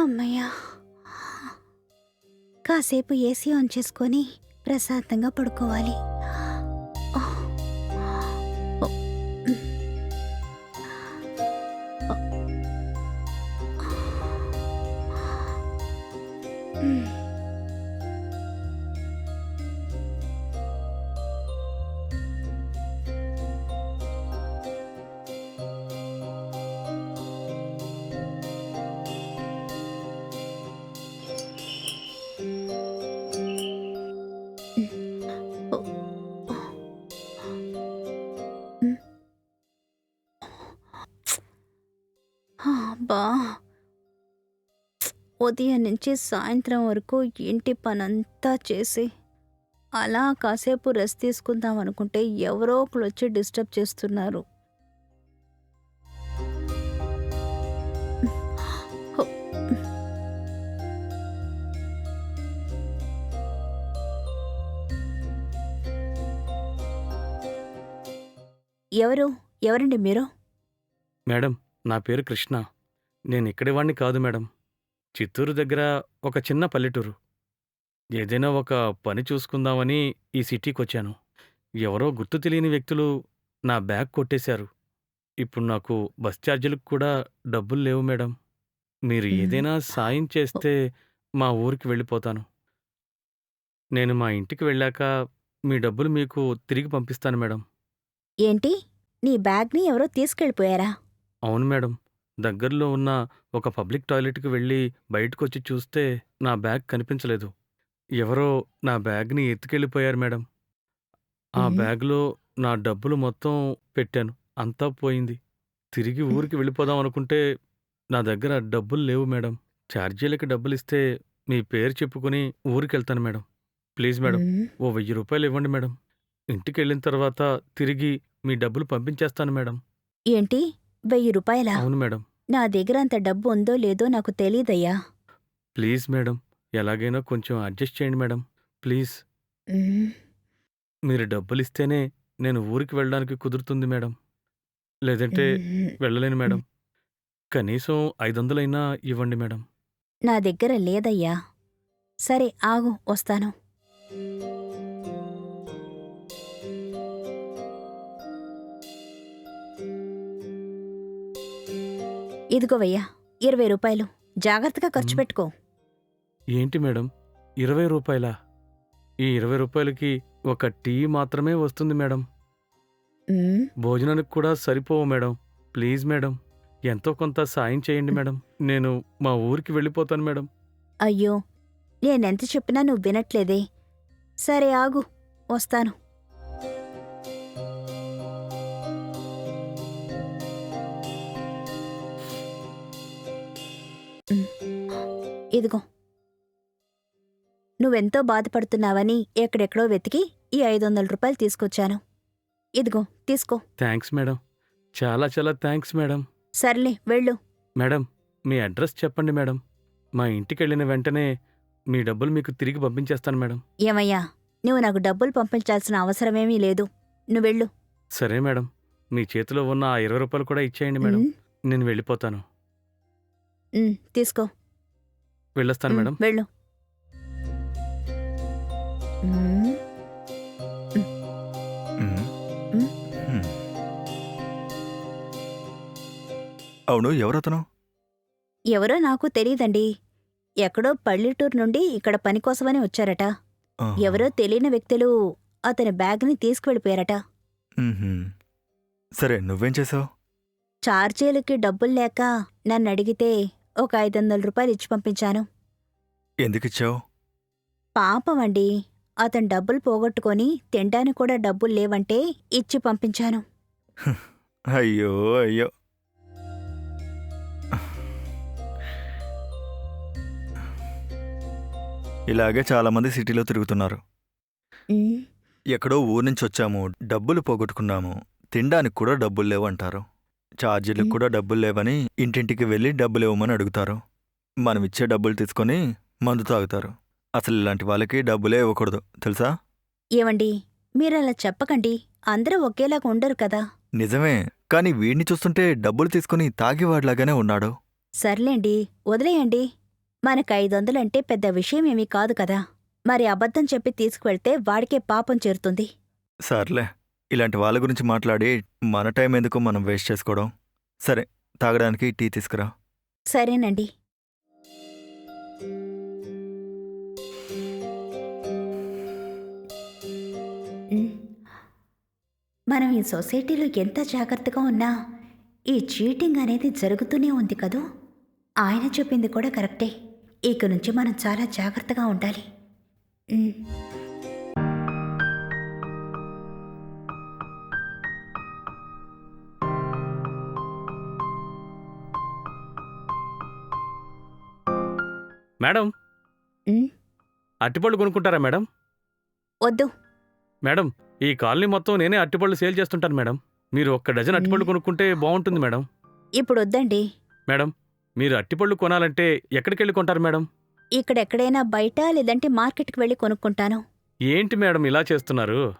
అమ్మయ్యా. కాసేపు AC on చేసుకొని ప్రశాంతంగా పడుకోవాలి. అబ్బా. ఉదయం నుంచి సాయంత్రం వరకు ఇంటి పనంతా చేసి అలా కాసేపు రెస్ట్ తీసుకుందాం అనుకుంటే ఎవరో ఒకరు వచ్చి డిస్టర్బ్ చేస్తున్నారు. ఎవరు? ఎవరండి మీరు? మేడం నా పేరు కృష్ణ. నేను ఇక్కడి వాణ్ణి కాదు మేడం. చిత్తూరు దగ్గర ఒక చిన్న పల్లెటూరు. ఏదైనా ఒక పని చూసుకుందామని ఈ సిటీకి వచ్చాను ఎవరో గుర్తు తెలియని వ్యక్తులు నా బ్యాగ్ కొట్టేశారు. ఇప్పుడు నాకు బస్ ఛార్జీలకు కూడా డబ్బులు లేవు మేడం. మీరు. ఏదైనా సాయం చేస్తే మా ఊరికి వెళ్ళిపోతాను. నేను మా ఇంటికి వెళ్ళాక మీ డబ్బులు మీకు తిరిగి పంపిస్తాను మేడం. ఏంటి? నీ బ్యాగ్ని ఎవరో తీసుకెళ్ళిపోయారా? అవును మేడం. దగ్గరలో ఉన్న ఒక పబ్లిక్ టాయిలెట్కి వెళ్ళి బయటకొచ్చి చూస్తే నా బ్యాగ్ కనిపించలేదు. ఎవరో నా బ్యాగ్ని ఎత్తుకెళ్ళిపోయారు మేడం. ఆ. బ్యాగ్లో నా డబ్బులు మొత్తం పెట్టాను. అంతా పోయింది. తిరిగి ఊరికి వెళ్ళిపోదాం అనుకుంటే నా దగ్గర డబ్బులు లేవు మేడం. ఛార్జీలకి డబ్బులు ఇస్తే మీ పేరు చెప్పుకొని ఊరికి వెళ్తాను మేడం. Please madam. ఓ వెయ్యి రూపాయలు ఇవ్వండి మేడం. ఇంటికి వెళ్ళిన తర్వాత తిరిగి మీ డబ్బులు పంపించేస్తాను మేడం. ఏంటి? వెయ్యి రూపాయలా? అవును మేడం. నా దగ్గర అంత డబ్బు ఉందో లేదో నాకు తెలీదయ్యా. ప్లీజ్ మేడం ఎలాగైనా కొంచెం అడ్జస్ట్ చేయండి మేడం ప్లీజ్. మ్మ్. మీరు డబ్బులు ఇస్తేనే నేను ఊరికి వెళ్ళడానికి కుదురుతుంది మేడం. లేదంటే మ్మ్. వెళ్ళలేను మేడం. కనీసం ఐదు వందలైనా ఇవ్వండి మేడం. నా దగ్గర లేదయ్యా. సరే ఆగు వస్తాను. ఇదిగోవయ్యా ఇరవై రూపాయలు. జాగ్రత్తగా ఖర్చు మ్మ్. పెట్టుకో. ఏంటి మేడం? ఇరవై రూపాయలా? ఈ ఇరవై రూపాయలకి ఒక టీ మాత్రమే వస్తుంది మేడం. మ్మ్. భోజనానికి కూడా సరిపోవు మేడం. ప్లీజ్ మేడం ఎంతో కొంత సాయం చేయండి మేడం. నేను మా ఊరికి వెళ్ళిపోతాను మేడం. అయ్యో నేనెంత చెప్పినా నువ్వు వినట్లేదే. సరే ఆగు వస్తాను. ఇదిగో. నువ్వెంతో బాధపడుతున్నావని ఎక్కడెక్కడో వెతికి ఈ ఐదు వందల రూపాయలు తీసుకొచ్చాను. ఇదిగో తీసుకో. Thanks madam. చాలా చాలా థ్యాంక్స్ మేడం. సర్లే వెళ్ళు. మేడం మీ అడ్రస్ చెప్పండి మేడం. మా ఇంటికి వెళ్ళిన వెంటనే మీ డబ్బులు మీకు తిరిగి పంపించేస్తాను మేడం. ఏమయ్యా నువ్వు నాకు డబ్బులు పంపించాల్సిన అవసరమేమీ లేదు. నువ్వెళ్ళు సరే మేడం. మీ చేతిలో ఉన్న ఆ ఇరవై రూపాయలు కూడా ఇచ్చేయండి మేడం. నేను వెళ్ళిపోతాను. తీసుకో. వెళ్ళొస్తాను మేడం. వెళ్ళు. అవును ఎవరతను? ఎవరో నాకు తెలియదండి ఎక్కడో పల్లెటూరు నుండి ఇక్కడ పని కోసమని వచ్చారట. ఎవరో తెలియని వ్యక్తులు అతని బ్యాగ్ని తీసుకువెళ్ళిపోయారట. సరే నువ్వేం చేసావు? చార్జీలకి డబ్బులు లేక నన్ను అడిగితే ఒక ఐదు వందల రూపాయలు ఇచ్చి పంపించాను. ఎందుకిచ్చావు? పాపం అండి అతను డబ్బులు పోగొట్టుకొని తినడానికి కూడా డబ్బులు లేవంటే ఇచ్చి పంపించాను. అయ్యో అయ్యో. ఇలాగే చాలామంది సిటీలో తిరుగుతున్నారు. ఉమ్, ఎక్కడో ఊరు నుంచి వచ్చాము డబ్బులు పోగొట్టుకున్నాము తినడానికి కూడా డబ్బులు లేవు అంటారు ఛార్జీలకు. కూడా డబ్బులు లేవని ఇంటింటికి వెళ్ళి డబ్బులు ఇవ్వమని అడుగుతారు. మనం ఇచ్చే డబ్బులు తీసుకొని మందు తాగుతారు. అసలు ఇలాంటి వాళ్ళకి డబ్బులే ఇవ్వకూడదు. తెలుసా? ఏవండి? మీరలా చెప్పకండి. అందరూ ఒకేలాగా ఉండరు కదా. నిజమే. కానీ వీడిని చూస్తుంటే డబ్బులు తీసుకుని తాగేవాడిలాగానే ఉన్నాడు. సర్లేండి. వదిలేయండి. మనకు ఐదు వందలంటే పెద్ద విషయం ఏమీ కాదు కదా. మరి అబద్ధం చెప్పి తీసుకువెళ్తే వాడికే పాపం చేరుతుంది. సర్లే. ఇలాంటి వాళ్ళ గురించి మాట్లాడి మన టైం ఎందుకు మనం వేస్ట్ చేసుకోవడం? సరే తాగడానికి టీ తీసుకురా. సరేనండి. ఉమ్. మనం ఈ సొసైటీలో ఎంత జాగ్రత్తగా ఉన్నా ఈ చీటింగ్ అనేది జరుగుతూనే ఉంది కదూ? ఆయన చెప్పింది కూడా కరెక్టే. ఇక నుంచి మనం చాలా జాగ్రత్తగా ఉండాలి. ఉమ్. మేడం? ఉమ్. అట్టిపళ్ళు కొనుక్కుంటారా మేడం? వద్దు. మేడం ఈ కాలనీ మొత్తం నేనే అట్టిపళ్ళు సేల్ చేస్తుంటాను మేడం. మీరు ఒక్క డజన్ అట్టిపళ్ళు కొనుక్కుంటే బాగుంటుంది మేడం. ఇప్పుడు వద్దండి. మేడం మీరు అట్టిపళ్ళు కొనాలంటే ఎక్కడికి వెళ్ళి కొంటారు మేడం? ఇక్కడెక్కడైనా బయట లేదంటే మార్కెట్కి వెళ్ళి కొనుక్కుంటాను. ఏంటి మేడం ఇలా చేస్తున్నారు?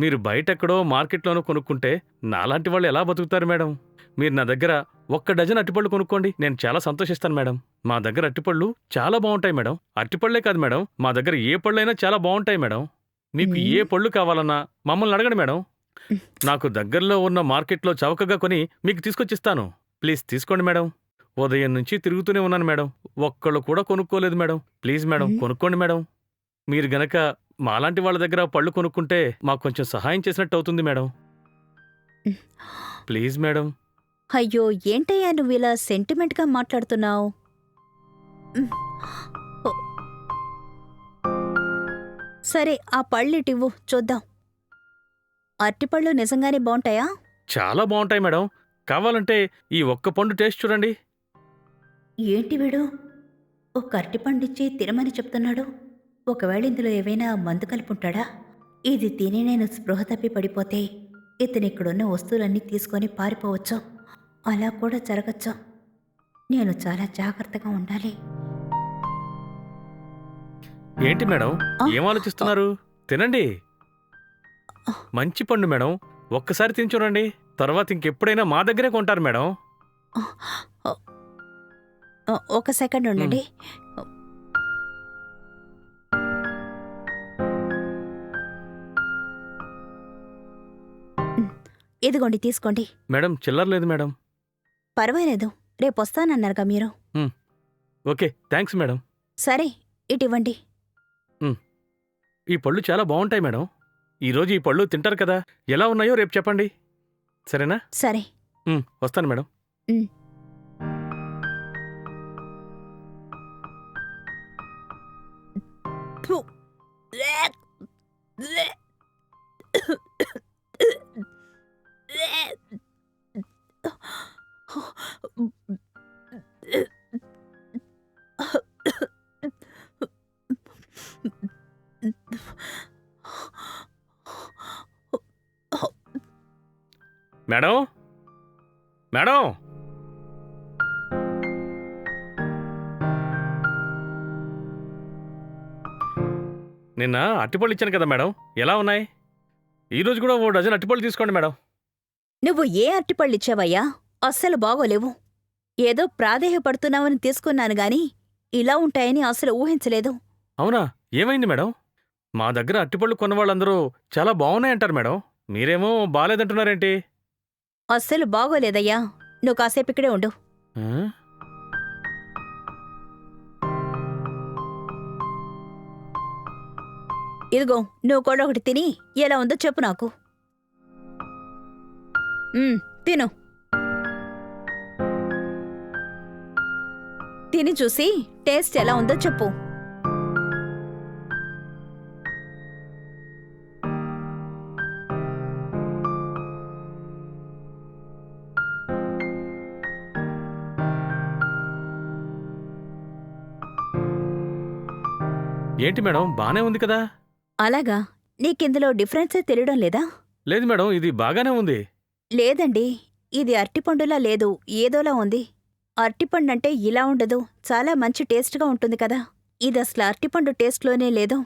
మీరు బయటెక్కడో మార్కెట్లోనో కొనుక్కుంటే నాలాంటి వాళ్ళు ఎలా బతుకుతారు మేడం? మీరు నా దగ్గర ఒక్క డజన్ అట్టిపళ్ళు కొనుక్కోండి. నేను చాలా సంతోషిస్తాను మేడం. మా దగ్గర అట్టిపళ్ళు చాలా బాగుంటాయి మేడం. అట్టిపళ్ళే కాదు మేడం. మా దగ్గర ఏ పళ్ళైనా చాలా బాగుంటాయి మేడం. మీకు ఏ పళ్ళు కావాలన్నా మమ్మల్ని అడగండి మేడం. నాకు దగ్గరలో ఉన్న మార్కెట్లో చౌకగా కొని మీకు తీసుకొచ్చిస్తాను. ప్లీజ్ తీసుకోండి మేడం. ఉదయం నుంచి తిరుగుతూనే ఉన్నాను మేడం. ఒక్కళ్ళు కూడా కొనుక్కోలేదు మేడం. Please madam. కొనుక్కోండి మేడం. మీరు గనక మాలాంటి వాళ్ళ దగ్గర పళ్ళు కొనుక్కుంటే మాకు కొంచెం సహాయం చేసినట్టు అవుతుంది మేడం. Please madam. అయ్యో ఏంటయ్యా నువ్వు ఇలా సెంటిమెంట్గా మాట్లాడుతున్నావు. సరే ఆ పళ్ళిటివ్వు చూద్దాం. అరటిపళ్ళు నిజంగానే బాగుంటాయా? చాలా బాగుంటాయి మేడం. కావాలంటే ఈ ఒక్క పండు టేస్ట్ చూడండి. ఏంటి వీడు? ఒక అరటిపండు ఇచ్చి తినమని చెప్తున్నాడు. ఒకవేళ ఇందులో ఏవైనా మందు కలుపుంటాడా? ఇది తిని నేను స్పృహ తప్పి పడిపోతే ఇతను ఇక్కడున్న వస్తువులన్నీ తీసుకొని పారిపోవచ్చు. అలా కూడా జరగచ్చు? నేను చాలా జాగ్రత్తగా ఉండాలి. ఏంటి మేడం. ఏం ఆలోచిస్తున్నారు? తినండి. మంచి పండు మేడం. ఒక్కసారి తిని చూడండి. తర్వాత ఇంకెప్పుడైనా మా దగ్గరే కొంటారు మేడం. ఒక సెకండ్ ఉండండి. ఇదిగోండి తీసుకోండి. మేడం చిల్లర లేదు మేడం. పర్వాలేదు రేపు వస్తానన్నారుగా మీరు ఓకే థ్యాంక్స్ మేడం. సరే ఇటు ఇవ్వండి ఈ పళ్ళు చాలా బాగుంటాయి మేడం. ఈరోజు ఈ పళ్ళు తింటారు కదా ఎలా ఉన్నాయో రేపు చెప్పండి. సరేనా? సరే. వస్తాను మేడం. మేడం? మేడం? నిన్న అట్టిపళ్ళు ఇచ్చాను కదా మేడం. ఎలా ఉన్నాయి? ఈరోజు కూడా ఓ డజన్ అట్టిపళ్ళు తీసుకోండి మేడం. నువ్వు ఏ అట్టిపళ్ళు ఇచ్చావయ్యా? అస్సలు బాగోలేవు. ఏదో ప్రాధేయపడుతున్నావని తీసుకున్నాను గాని ఇలా ఉంటాయని అసలు ఊహించలేదు. అవునా? ఏమైంది మేడం? మా దగ్గర అట్టిపళ్ళు కొన్న వాళ్ళందరూ చాలా బాగున్నాయంటారు మేడం. మీరేమో బాగాలేదంటున్నారేంటి అస్సలు బాగోలేదయ్యా. నువ్వు కాసేపు ఇక్కడే ఉండు? ఇదిగో నువ్వు కూడా ఒకటి తిని ఎలా ఉందో చెప్పు నాకు. తిను. తిని చూసి టేస్ట్ ఎలా ఉందో చెప్పు. ఏంటి మేడం బానే ఉంది కదా? అలాగా. నీకిందులో డిఫరెన్సే తెలియడం లేదా? లేదు మేడం ఇది బాగానే ఉంది. లేదండి. ఇది అరటిపండులా లేదు ఏదోలా ఉంది. అరటిపండంటే ఇలా ఉండదు చాలా మంచి టేస్ట్గా ఉంటుంది కదా. ఇది అసలు అరటిపండు టేస్ట్లోనే లేదు.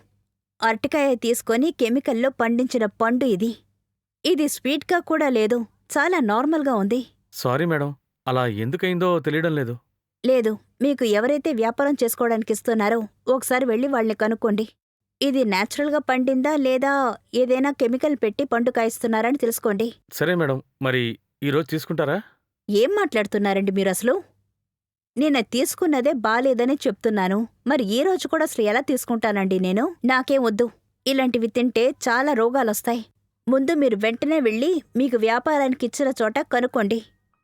అరటికాయ తీసుకొని కెమికల్లో పండించిన పండు ఇది. ఇది స్వీట్గా కూడా లేదు చాలా నార్మల్గా ఉంది. సారీ మేడం అలా ఎందుకయిందో తెలియడం లేదు. లేదు మీకు ఎవరైతే వ్యాపారం చేసుకోవడానికి ఇస్తున్నారో ఒకసారి వెళ్ళి వాళ్ళని కనుక్కోండి. ఇది నేచురల్గా పండిందా లేదా ఏదైనా కెమికల్ పెట్టి పండు కాయిస్తున్నారని తెలుసుకోండి. సరే మేడం మరి ఈరోజు తీసుకుంటారా? ఏం మాట్లాడుతున్నారండి మీరు అసలు? నేను తీసుకున్నదే బాలేదని చెప్తున్నాను. మరి ఈ రోజు కూడా అసలు ఎలా తీసుకుంటానండి నేను? నాకేం వద్దు. ఇలాంటివి తింటే చాలా రోగాలొస్తాయి. ముందు మీరు వెంటనే వెళ్ళి మీకు వ్యాపారానికి ఇచ్చిన చోట కనుక్కోండి.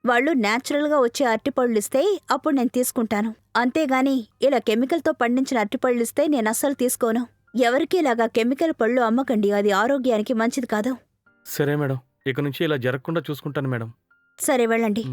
వాళ్ళు నేచురల్గా వచ్చే అరటిపళ్ళు ఇస్తే అప్పుడు నేను తీసుకుంటాను. అంతేగాని ఇలా కెమికల్తో పండించిన అరటిపళ్ళు ఇస్తే నేను అస్సలు తీసుకోను. ఎవరికి ఇలాగా కెమికల్ పళ్ళు అమ్మకండి. అది ఆరోగ్యానికి మంచిది కాదు. సరే మేడం. ఇక నుంచి ఇలా జరగకుండా చూసుకుంటాను మేడం. సరే వెళ్ళండి.